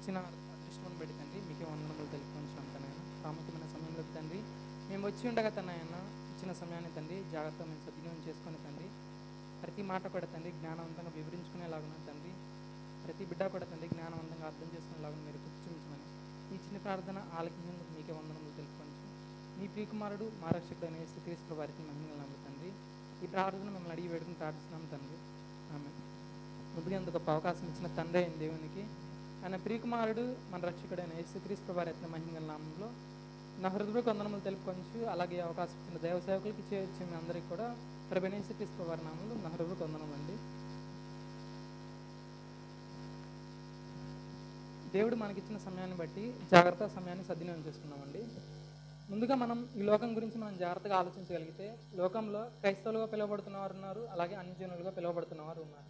ఇచ్చిన అదృష్టం పెట్టి తండ్రి మీకే వందనములు తెలుపుకుంటున్నాం తనయన ప్రాముఖ్యమైన సమయంలో తండ్రి మేము వచ్చి ఉండగా తనయన ఇచ్చిన సమయాన్ని తండ్రి జాగ్రత్తగా మేము సద్వినియోగం చేసుకొని తండ్రి ప్రతి మాట కూడా తండ్రి జ్ఞానవంతంగా వివరించుకునేలాగా తండ్రి ప్రతి బిడ్డ కూడా తండ్రి జ్ఞానవంతంగా అర్థం చేసుకునేలాగా మీరు కూర్చుంచమని ఈ చిన్న ప్రార్థన ఆలకించినందుకు మీకే వందనములు తెలుపుకొని మీ ప్రియకుమారుడు మా అనే శ్రీకృష్ణ వారికి మహిళలు నమ్ముతండి ఈ ప్రార్థన మిమ్మల్ని అడిగి వేడుకుని ప్రార్థిస్తున్నాం తండ్రి. ఆమె ముందుగా ఇంత గొప్ప అవకాశం ఇచ్చిన తండ్రి అయిన దేవునికి ఆయన ప్రియకుమారుడు మన రక్షకుడైన యేసుక్రీస్తు వారి ఎత్న మహిమల నామంలో నా హృదయ వందనములు తెలుపుకొంచు. అలాగే అవకాశం ఇచ్చిన దైవ సేవకులకి చేర్చి మీ అందరికీ కూడా ప్రభు యేసుక్రీస్తు వారి నామంలో నా హృదయ వందనం అండి దేవుడు మనకిచ్చిన సమయాన్ని బట్టి జాగ్రత్త సమయాన్ని సద్వినియోగం చేసుకున్నామండి. ముందుగా మనం ఈ లోకం గురించి మనం జాగ్రత్తగా ఆలోచించగలిగితే లోకంలో క్రైస్తవులుగా పిలువబడుతున్న వారు ఉన్నారు అలాగే అన్యజనులుగా పిలువబడుతున్న వారు ఉన్నారు.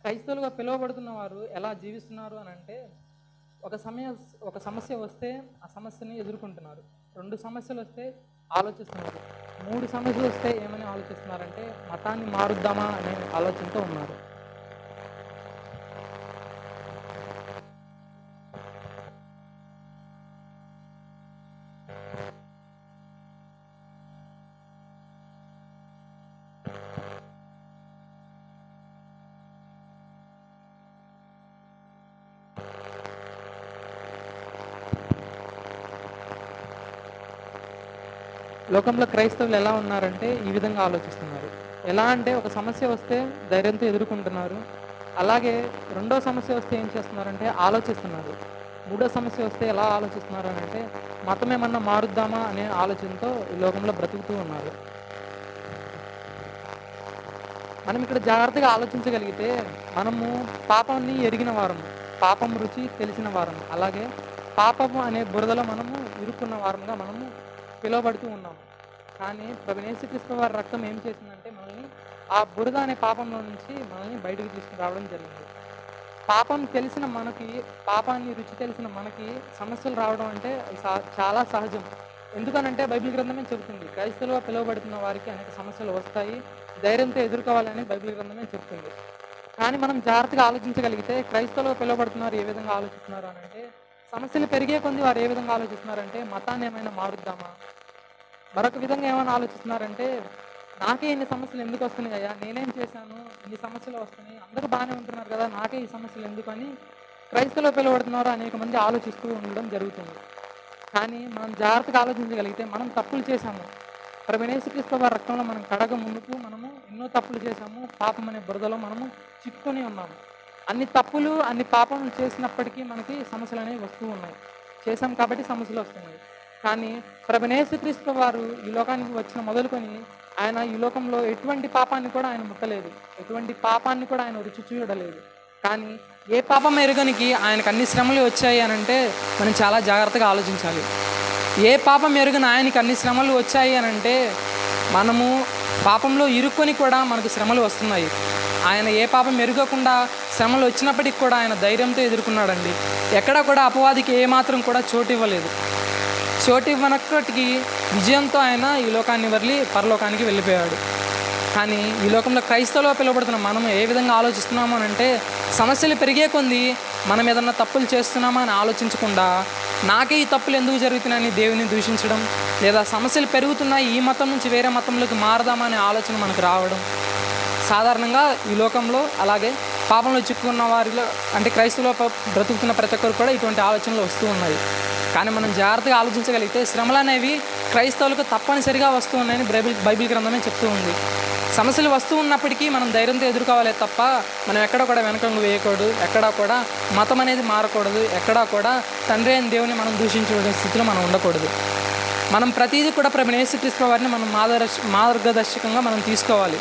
క్రైస్తవులుగా పిలువబడుతున్న వారు ఎలా జీవిస్తున్నారు అని అంటే ఒక సమయ ఒక సమస్య వస్తే ఆ సమస్యని ఎదుర్కొంటున్నారు. రెండు సమస్యలు వస్తే ఆలోచిస్తున్నారు. మూడు సమస్యలు వస్తే ఏమని ఆలోచిస్తున్నారంటే మతాన్ని మారుద్దామా అనే ఆలోచనతో ఉన్నారు. లోకంలో క్రైస్తవులు ఎలా ఉన్నారంటే ఈ విధంగా ఆలోచిస్తున్నారు. ఎలా అంటే ఒక సమస్య వస్తే ధైర్యంతో ఎదుర్కొంటున్నారు. అలాగే రెండో సమస్య వస్తే ఏం చేస్తున్నారంటే ఆలోచిస్తున్నారు. మూడో సమస్య వస్తే ఎలా ఆలోచిస్తున్నారు అని అంటే మతం ఏమన్నా మారుద్దామా అనే ఆలోచనతో ఈ లోకంలో బ్రతుకుతూ ఉన్నారు. మనం ఇక్కడ జాగ్రత్తగా ఆలోచించగలిగితే మనము పాపాన్ని ఎరిగిన వారము పాపం రుచి తెలిసిన వారము అలాగే పాపము అనే బురదలో మనము ఇరుక్కున్న వారంగా మనము పిలువబడుతూ ఉన్నాము కానీ ప్రభనేశ్వరిస్తు వారి రక్తం ఏం చేసిందంటే మనల్ని ఆ బురద అనే పాపంలో నుంచి మనల్ని బయటకు తీసుకుని రావడం జరిగింది. పాపం తెలిసిన మనకి పాపాన్ని రుచి తెలిసిన మనకి సమస్యలు రావడం అంటే చాలా సహజం. ఎందుకనంటే బైబిల్ గ్రంథమే చెబుతుంది క్రైస్తవులుగా పిలువబడుతున్న వారికి అనేక సమస్యలు వస్తాయి ధైర్యంతో ఎదుర్కోవాలని బైబిల్ గ్రంథమే చెప్తుంది కానీ మనం జాగ్రత్తగా ఆలోచించగలిగితే క్రైస్తవులుగా పిలువబడుతున్నారు ఏ విధంగా ఆలోచిస్తున్నారు అని అంటే సమస్యలు పెరిగే కొద్ది వారు ఏ విధంగా ఆలోచిస్తున్నారంటే మతాన్ని ఏమైనా మారుద్దామా? మరొక విధంగా ఏమైనా ఆలోచిస్తున్నారంటే నాకే ఇన్ని సమస్యలు ఎందుకు వస్తున్నాయి అయ్యా? నేనేం చేశాను? ఇన్ని సమస్యలు వస్తున్నాయి. అందరూ బాగానే ఉంటున్నారు కదా నాకే ఈ సమస్యలు ఎందుకు అని క్రైస్తవులో పిలువడుతున్నారో అనేక మంది ఆలోచిస్తూ ఉండడం జరుగుతుంది. కానీ మనం జాగ్రత్తగా ఆలోచించగలిగితే మనం తప్పులు చేశాము. ప్రభనేశ్వరిస్తు వారి రక్తంలో మనం కడగ ముందుకు మనము ఎన్నో తప్పులు చేశాము. పాపం అనే బురదలో మనము చిక్కుని ఉన్నాము. అన్ని తప్పులు అన్ని పాపములు చేసినప్పటికీ మనకి సమస్యలు అనేవి వస్తూ ఉన్నాయి. చేశాం కాబట్టి సమస్యలు వస్తున్నాయి. కానీ ప్రభనేశ్వరిస్తు వారు ఈ లోకానికి వచ్చిన మొదలుకొని ఆయన ఈ లోకంలో ఎటువంటి పాపాన్ని కూడా ఆయన ముట్టలేదు. ఎటువంటి పాపాన్ని కూడా ఆయన రుచి చూడలేదు. కానీ ఏ పాపం ఎరుగనికి ఆయనకు అన్ని శ్రమలు వచ్చాయి అని అంటే మనం చాలా జాగ్రత్తగా ఆలోచించాలి. ఏ పాపం ఎరుగని ఆయనకి అన్ని శ్రమలు వచ్చాయి అని అంటే మనము పాపంలో ఇరుక్కొని కూడా మనకు శ్రమలు వస్తున్నాయి. ఆయన ఏ పాపం ఎరుగకుండా శ్రమలు వచ్చినప్పటికి కూడా ఆయన ధైర్యంతో ఎదుర్కొన్నాడండి. ఎక్కడా కూడా అపవాదికి ఏమాత్రం కూడా చోటు ఇవ్వలేదు. చోటు ఇవ్వనప్పటికీ విజయంతో ఆయన ఈ లోకాన్ని వదిలి పరలోకానికి వెళ్ళిపోయాడు. కానీ ఈ లోకంలో క్రైస్తవులో పిలువబడుతున్న మనం ఏ విధంగా ఆలోచిస్తున్నాము అని అంటే సమస్యలు పెరిగే కొంది మనం ఏదన్నా తప్పులు చేస్తున్నామా అని ఆలోచించకుండా నాకే ఈ తప్పులు ఎందుకు జరుగుతున్నాయని దేవుని దూషించడం లేదా సమస్యలు పెరుగుతున్నాయి ఈ మతం నుంచి వేరే మతంలోకి మారదామా అనే ఆలోచన మనకు రావడం. సాధారణంగా ఈ లోకంలో అలాగే పాపంలో చిక్కుకున్న వారిలో అంటే క్రైస్తవులో బ్రతుకుతున్న ప్రతి ఒక్కరు కూడా ఇటువంటి ఆలోచనలు వస్తూ ఉన్నాయి. కానీ మనం జాగ్రత్తగా ఆలోచించగలిగితే శ్రమలు అనేవి క్రైస్తవులకు తప్పనిసరిగా వస్తూ ఉన్నాయని బైబిల్ బైబిల్ గ్రంథమే చెప్తూ ఉంది. సమస్యలు వస్తూ ఉన్నప్పటికీ మనం ధైర్యంతో ఎదుర్కోవాలి తప్ప మనం ఎక్కడ కూడా వెనకంగు వేయకూడదు. ఎక్కడా కూడా మతం అనేది మారకూడదు. ఎక్కడా కూడా తండ్రి అయిన దేవుని మనం దూషించే స్థితిలో మనం ఉండకూడదు. మనం ప్రతిదీ కూడా ప్రభు యేసుక్రీస్తు వారిని మనం మార్గదర్శ మార్గదర్శకంగా మనం తీసుకోవాలి.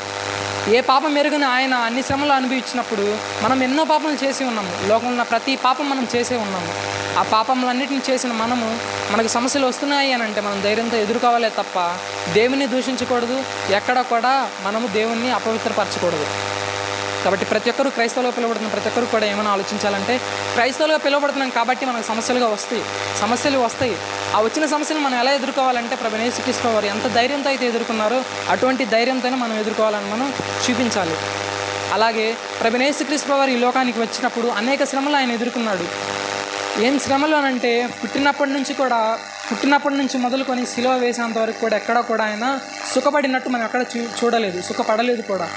ఏ పాపం మెరుగున ఆయన అన్ని శ్రమలు అనుభవించినప్పుడు మనం ఎన్నో పాపలు చేసి ఉన్నాము. లోకంలో ఉన్న ప్రతి పాపం మనం చేసే ఉన్నాము. ఆ పాపములన్నిటిని చేసిన మనము మనకు సమస్యలు వస్తున్నాయి అని అంటే మనం ధైర్యంతో ఎదుర్కోవాలే తప్ప దేవుని దూషించకూడదు. ఎక్కడ కూడా మనము దేవుణ్ణి అపవిత్రపరచకూడదు. కాబట్టి ప్రతి ఒక్కరు క్రైస్తవులుగా పిలువబడుతున్న ప్రతి ఒక్కరు కూడా ఏమైనా ఆలోచించాలంటే క్రైస్తవులుగా పిలువబడుతున్నాం కాబట్టి మనకు సమస్యలుగా వస్తాయి. సమస్యలు వస్తాయి. ఆ వచ్చిన సమస్యలు మనం ఎలా ఎదుర్కోవాలంటే ప్రభనేశ్వరిస్తూ వారు ఎంత ధైర్యంతో అయితే ఎదుర్కొన్నారో అటువంటి ధైర్యంతోనే మనం ఎదుర్కోవాలని మనం చూపించాలి. అలాగే ప్రభనేశ్వరిస్తూ వారు ఈ లోకానికి వచ్చినప్పుడు అనేక శ్రమలు ఆయన ఎదుర్కొన్నాడు. ఏం శ్రమలు అని అంటే పుట్టినప్పటి నుంచి కూడా పుట్టినప్పటి నుంచి మొదలుకొని సిలువ వేసేంత వరకు కూడా ఎక్కడ కూడా ఆయన సుఖపడినట్టు మనం ఎక్కడ చూ చూడలేదు. సుఖపడలేదు కూడా.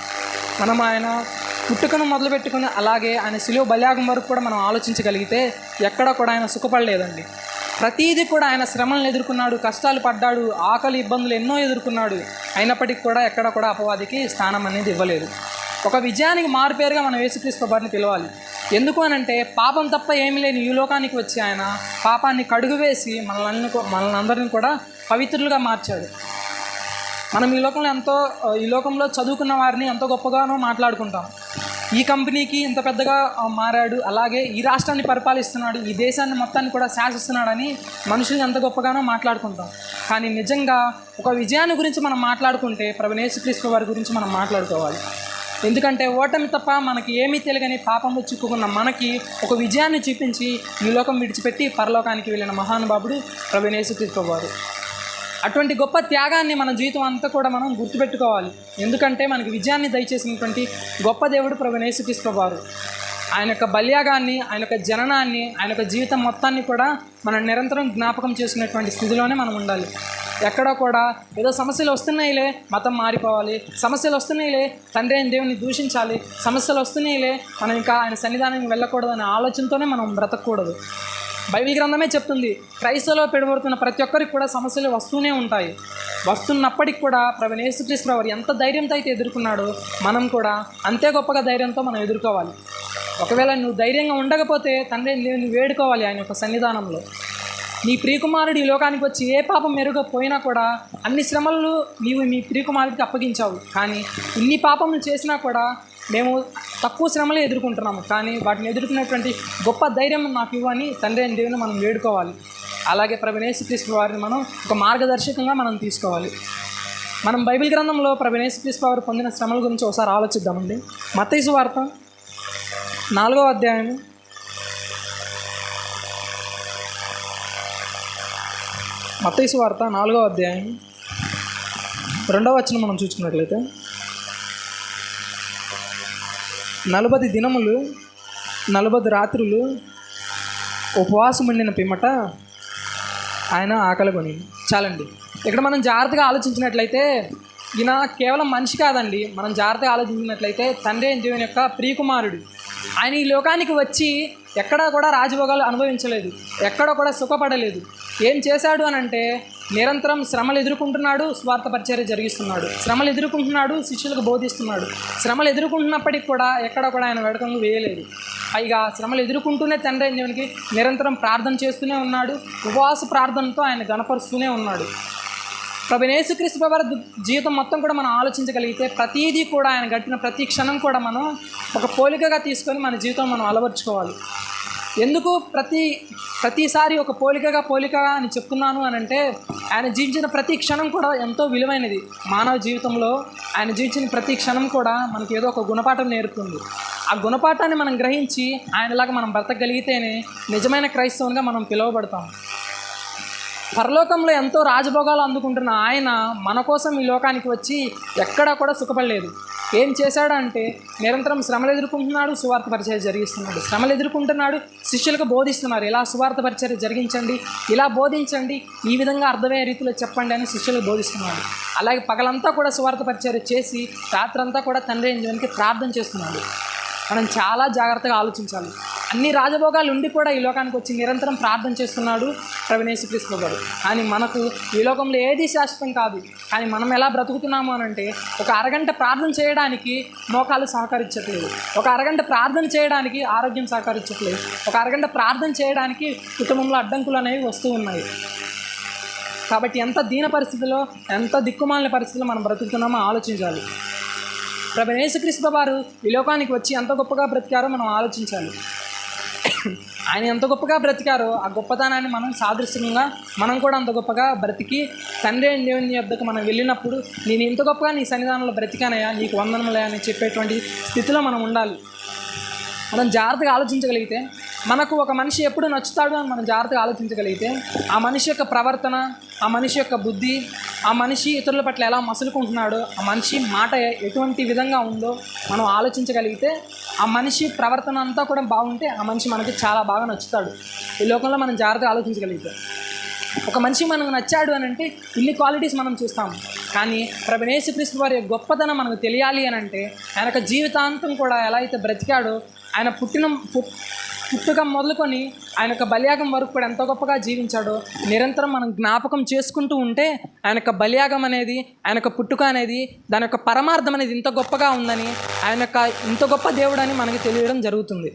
మనం ఆయన పుట్టుకను మొదలుపెట్టుకుని అలాగే ఆయన శిలువ బలియాగం వరకు కూడా మనం ఆలోచించగలిగితే ఎక్కడ కూడా ఆయన సుఖపడలేదండి. ప్రతీది కూడా ఆయన శ్రమలను ఎదుర్కొన్నాడు కష్టాలు పడ్డాడు ఆకలి ఇబ్బందులు ఎన్నో ఎదుర్కొన్నాడు. అయినప్పటికీ కూడా ఎక్కడ కూడా అపవాదికి స్థానం అనేది ఇవ్వలేదు. ఒక విజయానికి మారుపేరుగా మనం యేసుక్రీస్తు వారిని పిలవాలి. ఎందుకు అనంటే పాపం తప్ప ఏమీ లేని ఈ లోకానికి వచ్చి ఆయన పాపాన్ని కడుగు వేసి మనల్ని మనల్ని అందరిని కూడా పవిత్రులుగా మార్చాడు. మనం ఈ లోకంలో ఎంతో ఈ లోకంలో చదువుకున్న వారిని ఎంతో గొప్పగానో మాట్లాడుకుంటాం. ఈ కంపెనీకి ఇంత పెద్దగా మారాడు. అలాగే ఈ రాష్ట్రాన్ని పరిపాలిస్తున్నాడు ఈ దేశాన్ని మొత్తాన్ని కూడా శాసిస్తున్నాడని మనుషులు ఎంత గొప్పగానో మాట్లాడుకుంటాం. కానీ నిజంగా ఒక విజయాన్ని గురించి మనం మాట్లాడుకుంటే ప్రభునేశ్వరీశ్వర వారి గురించి మనం మాట్లాడుకోవాలి. ఎందుకంటే ఓటమి తప్ప మనకి ఏమీ తెలియని పాపంలో చిక్కుకున్న మనకి ఒక విజయాన్ని చూపించి ఈ లోకం విడిచిపెట్టి పరలోకానికి వెళ్ళిన మహానుభావుడు ప్రభునేశ్వరీశ్వర వారు. అటువంటి గొప్ప త్యాగాన్ని మన జీవితం అంతా కూడా మనం గుర్తుపెట్టుకోవాలి. ఎందుకంటే మనకి విజయాన్ని దయచేసినటువంటి గొప్ప దేవుడు ప్రభు వారు. ఆయన యొక్క బల్యాగాన్ని ఆయన యొక్క జననాన్ని ఆయన యొక్క జీవితం మొత్తాన్ని కూడా మనం నిరంతరం జ్ఞాపకం చేసుకునేటువంటి స్థితిలోనే మనం ఉండాలి. ఎక్కడో కూడా ఏదో సమస్యలు వస్తున్నాయిలే మతం మారిపోవాలి. సమస్యలు వస్తున్నాయిలే తండ్రి అయిన దేవుని దూషించాలి. సమస్యలు వస్తున్నాయిలే మనం ఇంకా ఆయన సన్నిధానానికి వెళ్ళకూడదు అనే ఆలోచనతోనే మనం బ్రతకూడదు. బైబిల్ గ్రంథమే చెప్తుంది క్రైస్తవులో పెడబడుతున్న ప్రతి ఒక్కరికి కూడా సమస్యలు వస్తూనే ఉంటాయి. వస్తున్నప్పటికి కూడా ప్రవీణ యేసుక్రీస్తు వారు ఎంత ధైర్యంతో అయితే ఎదుర్కొన్నాడో మనం కూడా అంతే గొప్పగా ధైర్యంతో మనం ఎదుర్కోవాలి. ఒకవేళ నువ్వు ధైర్యంగా ఉండకపోతే తండ్రి నేను వేడుకోవాలి ఆయన యొక్క సన్నిధానంలో. నీ ప్రియకుమారుడు ఈ లోకానికి వచ్చి ఏ పాపం మెరుగపోయినా కూడా అన్ని శ్రమలు నీవు మీ ప్రియకుమారుడికి అప్పగించావు. కానీ ఇన్ని పాపములు చేసినా కూడా మేము తక్కువ శ్రమలే ఎదుర్కొంటున్నాము కానీ వాటిని ఎదుర్కొనేటువంటి గొప్ప ధైర్యం నాకు ఇవ్వని తండ్రి అని దేవుని మనం వేడుకోవాలి. అలాగే ప్రవీణేశ్వరీశ్వర వారిని మనం ఒక మార్గదర్శకంగా మనం తీసుకోవాలి. మనం బైబిల్ గ్రంథంలో ప్రవీణేశ్వరీశ్వర వారు పొందిన శ్రమల గురించి ఒకసారి ఆలోచిద్దామండి. మతైసు వార్త నాలుగో అధ్యాయం. మతైసు వార్త నాలుగో అధ్యాయం. రెండవ వచ్చిన మనం చూసుకున్నట్లయితే నలభై దినములు నలభై రాత్రులు ఉపవాసం ఉండిన పిమ్మట ఆయన ఆకలి కొని చాలండి. ఇక్కడ మనం జాగ్రత్తగా ఆలోచించినట్లయితే ఈయన కేవలం మనిషి కాదండి. మనం జాగ్రత్తగా ఆలోచించినట్లయితే తండ్రి అయిన దేవుని యొక్క ప్రియకుమారుడు. ఆయన ఈ లోకానికి వచ్చి ఎక్కడా కూడా రాజభోగాలు అనుభవించలేదు. ఎక్కడ కూడా సుఖపడలేదు. ఏం చేశాడు అని అంటే నిరంతరం శ్రమలు ఎదుర్కొంటున్నాడు స్వార్థ పరిచర్య జరిగిస్తున్నాడు. శ్రమలు ఎదుర్కొంటున్నాడు శిష్యులకు బోధిస్తున్నాడు. శ్రమలు ఎదుర్కొంటున్నప్పటికీ కూడా ఎక్కడ కూడా ఆయన వేడకంగా వేయలేదు. పైగా శ్రమలు ఎదుర్కొంటూనే తండ్రి దేవునికి నిరంతరం ప్రార్థన చేస్తూనే ఉన్నాడు ఉపవాస ప్రార్థనతో ఆయన గణపరుస్తూనే ఉన్నాడు. ప్రభు యేసుక్రీస్తు జీవితం మొత్తం కూడా మనం ఆలోచించగలిగితే ప్రతిదీ కూడా ఆయన గట్టిన ప్రతి క్షణం కూడా మనం ఒక పోలికగా తీసుకొని మన జీవితం మనం అలవర్చుకోవాలి. ఎందుకు ప్రతి ప్రతిసారి ఒక పోలికగా పోలికగా అని చెప్తున్నాను అని అంటే ఆయన జీవించిన ప్రతి క్షణం కూడా ఎంతో విలువైనది. మానవ జీవితంలో ఆయన జీవించిన ప్రతి క్షణం కూడా మనకి ఏదో ఒక గుణపాఠం నేర్పుతుంది. ఆ గుణపాఠాన్ని మనం గ్రహించి ఆయనలాగా మనం బ్రతకగలిగితేనే నిజమైన క్రైస్తవునిగా మనం పిలువబడతాం. పరలోకంలో ఎంతో రాజభోగాలు అందుకుంటున్న ఆయన మన కోసం ఈ లోకానికి వచ్చి ఎక్కడా కూడా సుఖపడలేదు. ఏం చేశాడంటే నిరంతరం శ్రమలు ఎదుర్కొంటున్నాడు సువార్త పరిచయం జరిగిస్తున్నాడు. శ్రమలు ఎదుర్కొంటున్నాడు శిష్యులకు బోధిస్తున్నారు. ఇలా సువార్త పరిచయం జరిగించండి ఇలా బోధించండి ఈ విధంగా అర్థమయ్యే రీతిలో చెప్పండి అని శిష్యులకు బోధిస్తున్నాడు. అలాగే పగలంతా కూడా సువార్త పరిచయం చేసి రాత్రంతా కూడా తండ్రి అయిన ప్రార్థన చేస్తున్నాడు. మనం చాలా జాగ్రత్తగా ఆలోచించాలి. అన్ని రాజభోగాలు ఉండి కూడా ఈ లోకానికి వచ్చి నిరంతరం ప్రార్థన చేస్తున్నాడు ప్రవీణేశ్వరీశ్వర గారు. కానీ మనకు ఈ లోకంలో ఏది శాశ్వతం కాదు. కానీ మనం ఎలా బ్రతుకుతున్నాము అని అంటే ఒక అరగంట ప్రార్థన చేయడానికి మోకాలు సహకరించట్లేదు. ఒక అరగంట ప్రార్థన చేయడానికి ఆరోగ్యం సహకరించట్లేదు. ఒక అరగంట ప్రార్థన చేయడానికి కుటుంబంలో అడ్డంకులు అనేవి వస్తూ ఉన్నాయి. కాబట్టి ఎంత దీన పరిస్థితిలో ఎంత దిక్కుమాలిన పరిస్థితిలో మనం బ్రతుకుతున్నామో ఆలోచించాలి. ప్రభు యేసుక్రీస్తు వారు ఈ లోకానికి వచ్చి ఎంత గొప్పగా బ్రతికారో మనం ఆలోచించాలి. ఆయన ఎంత గొప్పగా బ్రతికారో ఆ గొప్పతనాన్ని మనం సాదృశ్యంగా మనం కూడా అంత గొప్పగా బ్రతికి తండ్రి అయిన దేవుని యొద్దకు మనం వెళ్ళినప్పుడు నేను ఇంత గొప్పగా నీ సన్నిధానంలో బ్రతికానయ్యా నీకు వందనములే అని చెప్పేటువంటి స్థితిలో మనం ఉండాలి. మనం జాగ్రత్తగా ఆలోచించగలిగితే మనకు ఒక మనిషి ఎప్పుడు నచ్చుతాడు అని మనం జాగ్రత్తగా ఆలోచించగలిగితే ఆ మనిషి యొక్క ప్రవర్తన ఆ మనిషి యొక్క బుద్ధి ఆ మనిషి ఇతరుల పట్ల ఎలా మసులుకుంటున్నాడో ఆ మనిషి మాట ఎటువంటి విధంగా ఉందో మనం ఆలోచించగలిగితే ఆ మనిషి ప్రవర్తన అంతా కూడా బాగుంటే ఆ మనిషి మనకి చాలా బాగా నచ్చుతాడు. ఈ లోకంలో మనం జాగ్రత్తగా ఆలోచించగలుగుతాం. ఒక మనిషి మనకు నచ్చాడు అని అంటే ఇన్ని క్వాలిటీస్ మనం చూస్తాం. కానీ ప్రభనేశ్వరిస్తు వారి గొప్పతనం మనకు తెలియాలి అని అంటే ఆయన యొక్క జీవితాంతం కూడా ఎలా అయితే బ్రతికాడో ఆయన పుట్టిన పు పుట్టుక మొదలుకొని ఆయన యొక్క బలియాగం వరకు కూడా ఎంతో గొప్పగా జీవించాడో. నిరంతరం మనం జ్ఞాపకం చేసుకుంటూ ఉంటే ఆయన యొక్క బలియాగం అనేది ఆయన యొక్క పుట్టుక అనేది దాని యొక్క పరమార్థం అనేది ఇంత గొప్పగా ఉందని ఆయన యొక్క ఇంత గొప్ప దేవుడు అని మనకి తెలియడం జరుగుతుంది.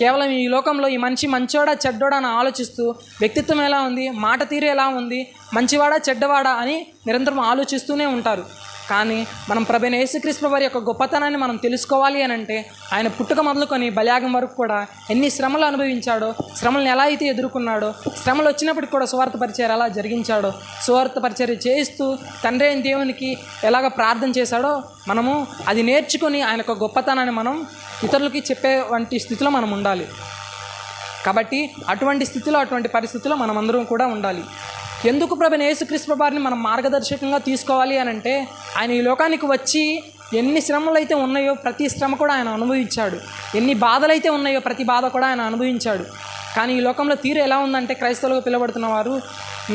కేవలం ఈ లోకంలో ఈ మనిషి మంచోడా చెడ్డోడా అని ఆలోచిస్తూ వ్యక్తిత్వం ఎలా ఉంది మాట తీరు ఎలా ఉంది మంచివాడా చెడ్డవాడా అని నిరంతరం ఆలోచిస్తూనే ఉంటారు. కానీ మనం ప్రభైన యేసుక్రీస్తు వారి యొక్క గొప్పతనాన్ని మనం తెలుసుకోవాలి అని అంటే ఆయన పుట్టుక మొదలుకొని బలియాగం వరకు కూడా ఎన్ని శ్రమలు అనుభవించాడో శ్రమలను ఎలా అయితే ఎదుర్కొన్నాడో శ్రమలు వచ్చినప్పటికి కూడా సువార్త పరిచయం ఎలా జరిగించాడో సువార్త పరిచయం చేయిస్తూ తండ్రి అయిన దేవునికి ఎలాగ ప్రార్థన చేశాడో మనము అది నేర్చుకొని ఆయన యొక్క గొప్పతనాన్ని మనం ఇతరులకి చెప్పే వంటి స్థితిలో మనం ఉండాలి. కాబట్టి అటువంటి స్థితిలో అటువంటి పరిస్థితిలో మనమందరం కూడా ఉండాలి. ఎందుకు ప్రభు యేసుక్రీస్తు వారిని మనం మార్గదర్శకంగా తీసుకోవాలి అని అంటే ఆయన ఈ లోకానికి వచ్చి ఎన్ని శ్రమలు అయితే ఉన్నాయో ప్రతి శ్రమ కూడా ఆయన అనుభవించాడు. ఎన్ని బాధలు అయితే ఉన్నాయో ప్రతి బాధ కూడా ఆయన అనుభవించాడు. కానీ ఈ లోకంలో తీరు ఎలా ఉందంటే క్రైస్తవులుగా పిలువబడుతున్న వారు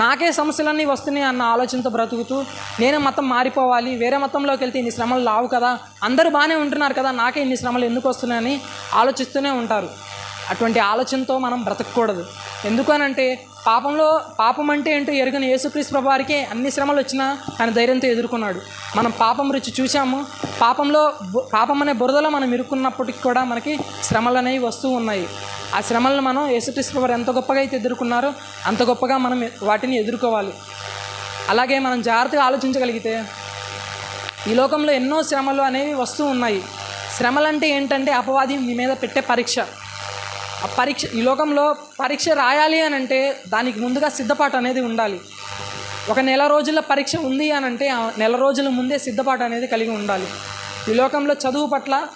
నాకే సమస్యలన్నీ వస్తున్నాయి అన్న ఆలోచనతో బ్రతుకుతూ నేనే మతం మారిపోవాలి వేరే మతంలోకి వెళ్తే ఇన్ని శ్రమలు రావు కదా అందరూ బాగానే ఉంటున్నారు కదా నాకే ఇన్ని శ్రమలు ఎందుకు వస్తున్నాయని ఆలోచిస్తూనే ఉంటారు. అటువంటి ఆలోచనతో మనం బ్రతకూడదు. ఎందుకనంటే పాపంలో పాపం అంటే ఏంటో ఎరుగని యేసుక్రీస్తు ప్రభువారికే అన్ని శ్రమలు వచ్చినా ఆయన ధైర్యంతో ఎదుర్కొన్నాడు. మనం పాపం రుచి చూసాము పాపంలో బు- పాపం అనే బురదలో మనం ఇరుక్కున్నప్పటికి కూడా మనకి శ్రమలు అనేవి వస్తూ ఉన్నాయి. ఆ శ్రమలను మనం యేసుక్రీస్తు ప్రభువారు ఎంత గొప్పగా అయితే ఎదుర్కొన్నారో అంత గొప్పగా మనం వాటిని ఎదుర్కోవాలి. అలాగే మనం జాగ్రత్తగా ఆలోచించగలిగితే ఈ లోకంలో ఎన్నో శ్రమలు అనేవి వస్తూ ఉన్నాయి. శ్రమలు అంటే ఏంటంటే అపవాది మీ మీద పెట్టే పరీక్ష. పరీక్ష ఈ లోకంలో పరీక్ష రాయాలి అని అంటే దానికి ముందుగా సిద్ధపాటు అనేది ఉండాలి. ఒక నెల రోజుల పరీక్ష ఉంది అని అంటే ఆ నెల రోజుల ముందే సిద్ధపాటు అనేది కలిగి ఉండాలి. ఈ లోకంలో చదువు పట్ల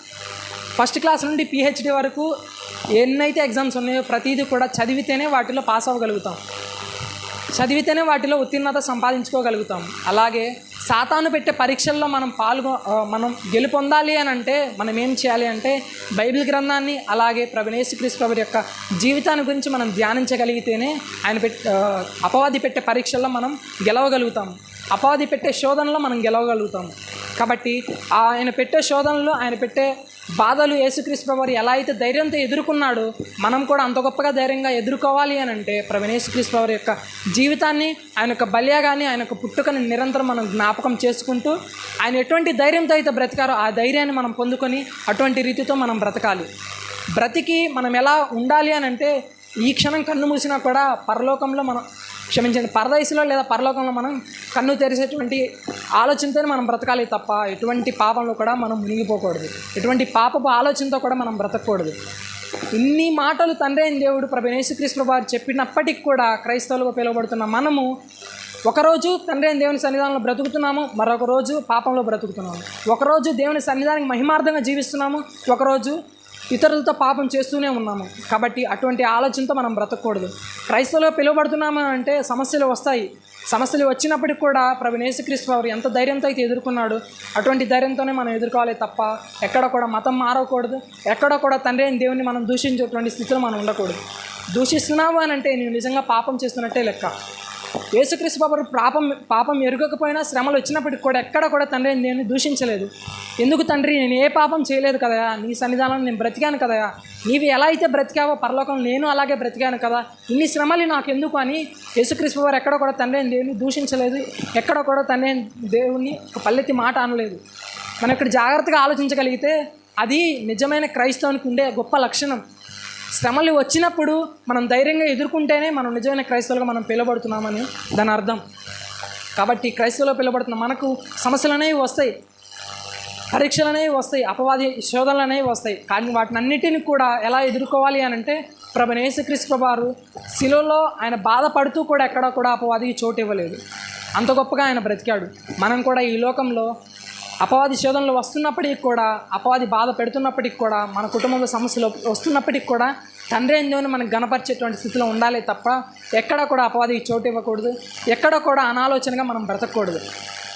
ఫస్ట్ క్లాస్ నుండి పిహెచ్డి వరకు ఎన్నైతే ఎగ్జామ్స్ ఉన్నాయో ప్రతిదీ కూడా చదివితేనే వాటిలో పాస్ అవ్వగలుగుతాం. చదివితేనే వాటిలో ఉత్తీర్ణత సంపాదించుకోగలుగుతాం. అలాగే సాతాను పెట్టే పరీక్షల్లో మనం పాల్గొ మనం గెలుపొందాలి అని అంటే మనం ఏం చేయాలి అంటే బైబిల్ గ్రంథాన్ని అలాగే ప్రభనేశు క్రీస్తు ప్రభు యొక్క జీవితాన్ని గురించి మనం ధ్యానించగలిగితేనే ఆయన పెట్ అపవాది పెట్టే పరీక్షల్లో మనం గెలవగలుగుతాం. అపవాది పెట్టే శోధనలో మనం గెలవగలుగుతాం. కాబట్టి ఆయన పెట్టే శోధనలో ఆయన పెట్టే బాధలు యేసుక్రీస్తు ప్రభు వారు ఎలా అయితే ధైర్యంతో ఎదుర్కొన్నాడో మనం కూడా అంత గొప్పగా ధైర్యంగా ఎదుర్కోవాలి అని అంటే ప్రభు యేసుక్రీస్తు ప్రభు వారి యొక్క జీవితాన్ని ఆయన యొక్క బల్యాగాన్ని ఆయన యొక్క పుట్టుకని నిరంతరం మనం జ్ఞాపకం చేసుకుంటూ ఆయన ఎటువంటి ధైర్యంతో అయితే బ్రతికారో ఆ ధైర్యాన్ని మనం పొందుకొని అటువంటి రీతితో మనం బ్రతకాలి. బ్రతికి మనం ఎలా ఉండాలి అని అంటే ఈ క్షణం కన్ను మూసినా కూడా పరలోకంలో మనం క్షమించండి పరదయసులో లేదా పరలోకంలో మనం కన్ను తెరిసేటువంటి ఆలోచనతోనే మనం బ్రతకాలి తప్ప ఎటువంటి పాపంలో కూడా మనం మునిగిపోకూడదు. ఎటువంటి పాపపు ఆలోచనతో కూడా మనం బ్రతకూడదు. ఇన్ని మాటలు తండ్రి అయిన దేవుడు ప్రభు యేసుక్రీస్తు ప్రభు వారు చెప్పినప్పటికి కూడా క్రైస్తవులుగా పిలువబడుతున్న మనము ఒకరోజు తండ్రి అయిన దేవుని సన్నిధానంలో బ్రతుకుతున్నాము మరొక రోజు పాపంలో బ్రతుకుతున్నాము. ఒకరోజు దేవుని సన్నిధానికి మహిమార్థంగా జీవిస్తున్నాము ఒకరోజు ఇతరులతో పాపం చేస్తూనే ఉన్నాము. కాబట్టి అటువంటి ఆలోచనతో మనం బ్రతకూడదు. క్రైస్తవులో పిలువబడుతున్నాము అంటే సమస్యలు వస్తాయి. సమస్యలు వచ్చినప్పటికి కూడా ప్రభు యేసుక్రీస్తు వారు ఎంత ధైర్యంతో అయితే ఎదుర్కొన్నాడు అటువంటి ధైర్యంతోనే మనం ఎదుర్కోవాలి తప్ప ఎక్కడ కూడా మతం మారకూడదు. ఎక్కడ కూడా తండ్రి అయిన దేవుని మనం దూషించేటువంటి స్థితిలో మనం ఉండకూడదు. దూషిస్తున్నావు అని అంటే నేను నిజంగా పాపం చేస్తున్నట్టే లెక్క. యేసుక్రీస్తు బాబు పాపం పాపం ఎరుగకపోయినా శ్రమలు వచ్చినప్పటికి కూడా ఎక్కడ కూడా తండ్రి నేను దూషించలేదు. ఎందుకు తండ్రి? నేను ఏ పాపం చేయలేదు కదా? నీ సన్నిధానం నేను బ్రతికాను కదా? నీవి ఎలా అయితే బ్రతికావో పరలోకం నేను అలాగే బ్రతికాను కదా? ఇన్ని శ్రమలు నాకు ఎందుకు అని యేసుక్రీస్తు వారు ఎక్కడ కూడా తండ్రి దేవుని దూషించలేదు. ఎక్కడ కూడా తండ్రి దేవుణ్ణి దేవుని ఒక పల్లెత్తి మాట అనలేదు. మనం ఇక్కడ జాగ్రత్తగా ఆలోచించగలిగితే అది నిజమైన క్రైస్తవునికి ఉండే గొప్ప లక్షణం. శ్రమలు వచ్చినప్పుడు మనం ధైర్యంగా ఎదుర్కొంటేనే మనం నిజమైన క్రైస్తవులుగా మనం పిలువబడుతున్నామని దాని అర్థం. కాబట్టి క్రైస్తవులో పిలువబడుతున్న మనకు సమస్యలు అనేవి వస్తాయి. పరీక్షలు అనేవి వస్తాయి. అపవాది శోధనలు అనేవి వస్తాయి. కానీ వాటిని అన్నిటిని కూడా ఎలా ఎదుర్కోవాలి అని అంటే ప్రభు నేసుక్రీస్తు ప్రభువారు శిలువలో ఆయన బాధపడుతూ కూడా ఎక్కడా కూడా అపవాదికి చోటు ఇవ్వలేదు. అంత గొప్పగా ఆయన బ్రతికాడు. మనం కూడా ఈ లోకంలో అపవాది శోధనలు వస్తున్నప్పటికి కూడా అపవాది బాధ పెడుతున్నప్పటికి కూడా మన కుటుంబంలో సమస్యలు వస్తున్నప్పటికి కూడా తండ్రి అయిన దేవుని మనకు గణపరిచేటువంటి స్థితిలో ఉండాలి తప్ప ఎక్కడ కూడా అపవాదికి చోటు ఇవ్వకూడదు. ఎక్కడ కూడా అనాలోచనగా మనం బ్రతకూడదు.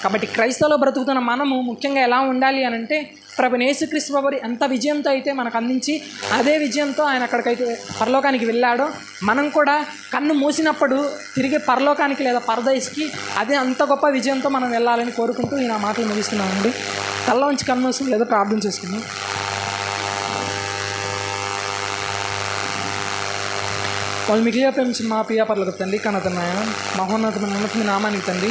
కాబట్టి క్రైస్తవులో బ్రతుకుతున్న మనము ముఖ్యంగా ఎలా ఉండాలి అని అంటే ప్రభు యేసుక్రీస్తు ఎంత విజయంతో అయితే మనకు అందించి అదే విజయంతో ఆయన అక్కడికైతే పరలోకానికి వెళ్ళాడో. మనం కూడా కన్ను మూసినప్పుడు తిరిగి పరలోకానికి లేదా పరదేశ్కి అదే అంత గొప్ప విజయంతో మనం వెళ్ళాలని కోరుకుంటూ నేను ఆ మాటలు ముగిస్తున్నానండి. కళ్ళ ఉంచి కన్ను మూసి లేదా ప్రార్థన చేసుకుందాం. వాళ్ళు మిగిలిన ప్రేమించి మా పియా పర్లకు తండ్రి కనతన్నాయ మహోన్నతమైన ఉన్నతమైన నామానికి తండ్రి.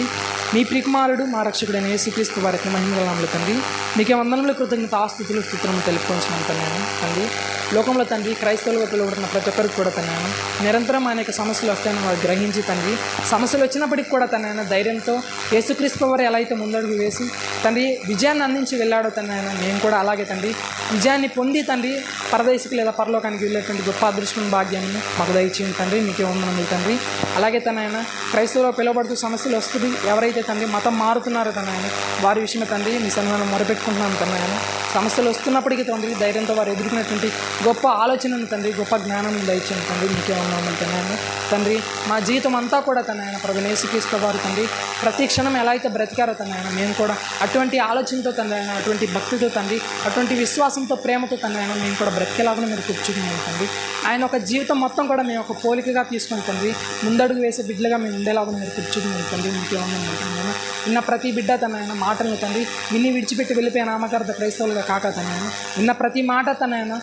మీ ప్రికుమారుడు మా రక్షకుడైన యేసుక్రీస్తు వారికి మహిమగలనాములు తండ్రి. మీకే వందనములు కృతజ్ఞత ఆస్తుతులు స్థుతులను తెలుపుకొంచున్నాను తన్నాను తండ్రి. లోకంలో తండ్రి క్రైస్తవులుగా పిలువబడిన ప్రతి ఒక్కరికి కూడా తన్నాను నిరంతరం అనేక సమస్యలు వస్తాయని వారు గ్రహించి తండ్రి సమస్యలు వచ్చినప్పటికి కూడా తనైనా ధైర్యంతో యేసుక్రీస్తు వారు ఎలా అయితే ముందడుగు వేసి తండ్రి విజయాన్ని అందించి వెళ్ళాడో తనైనా మేము కూడా అలాగే తండ్రి విజయాన్ని పొంది తండ్రి పరదేశికి లేదా పరలోకానికి వెళ్ళేటువంటి గొప్ప అదృష్టం భాగ్యాన్ని మాకు దయచేయండి తండ్రి మీకే ఉందని తండ్రి. అలాగే తన ఆయన క్రైస్తవులో పిలువబడుతూ సమస్యలు వస్తుంది ఎవరైతే తండ్రి మతం మారుతున్నారో తన ఆయన వారి విషయమే తండ్రి మీ సన్మానం మొరపెట్టుకుంటున్నాను తన ఆయన. సమస్యలు వస్తున్నప్పటికీ తండ్రి ధైర్యంతో వారు ఎదుర్కొనేటువంటి గొప్ప ఆలోచనను తండ్రి గొప్ప జ్ఞానం దయచేయండి తండ్రి. మీకే వందనములు తన తండ్రి మా జీవితం అంతా కూడా తన ఆయన ప్రభు నేసుకీసుకోవారు తండ్రి ప్రతి క్షణం ఎలా అయితే బ్రతికారో తన ఆయన మేము కూడా అటువంటి ఆలోచనతో తండ్రి ఆయన అటువంటి భక్తితో తండ్రి అటువంటి విశ్వాసంతో ప్రేమతో తన ఆయన మేము కూడా బ్రతికేలాగా మీరు కూర్చున్నాము తండ్రి. ఆయన ఒక జీవితం మొత్తం కూడా మేము ఒక పోలికగా తీసుకొని తండ్రి ముందడుగు వేసే బిడ్డలుగా మేము ఉండేలాగా మీరు కూర్చున్నాం తండ్రి. మీకేమన్నా విన్న ప్రతి బిడ్డ తన ఆయన మాటలను తండ్రి విని విడిచిపెట్టి వెళ్ళిపోయిన నామకార్థ క్రైస్తవులుగా కాక తన ఆయన విన్న ప్రతి మాట తన ఆయన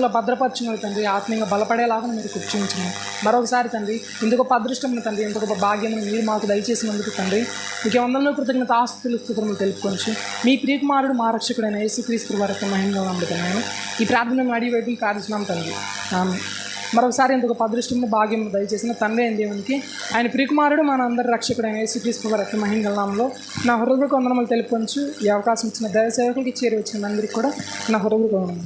హృదయంలో భద్రపరచుకున్న తండ్రి ఆత్మీయంగా బలపడేలాగా మీరు కూర్చుంటున్నాం మరొకసారి తండ్రి ఇందుకు గొప్ప అదృష్టం తండ్రి ఇంత గొప్ప భాగ్యం మీరు మాకు దయచేసినందుకు తండ్రి మీకు వందలో కృతజ్ఞత ఆస్తులు స్థుతులను తెలుపుకొని మీ ప్రియకుమారుడు మా రక్షకుడైన యేసుక్రీస్తు వరకు మహిళగా నమ్ముతున్నాను ఈ ప్రార్థన అడిగి వైపు ప్రార్థిస్తున్నాం తండ్రి. ఆమె మరొకసారి ఇంత గొప్ప అదృష్టము భాగ్యం దయచేసిన తండ్రి అయిన దేవునికి ఆయన ప్రియకుమారుడు మన అందరి రక్షకుడైన యేసుక్రీస్తు వరకు మహిళనామంలో నా హృదయ వందనములు తెలుపుకొని ఈ అవకాశం ఇచ్చిన దైవ సేవకులకి చేరి వచ్చిన అందరికీ కూడా నా హృదయ వందనములు.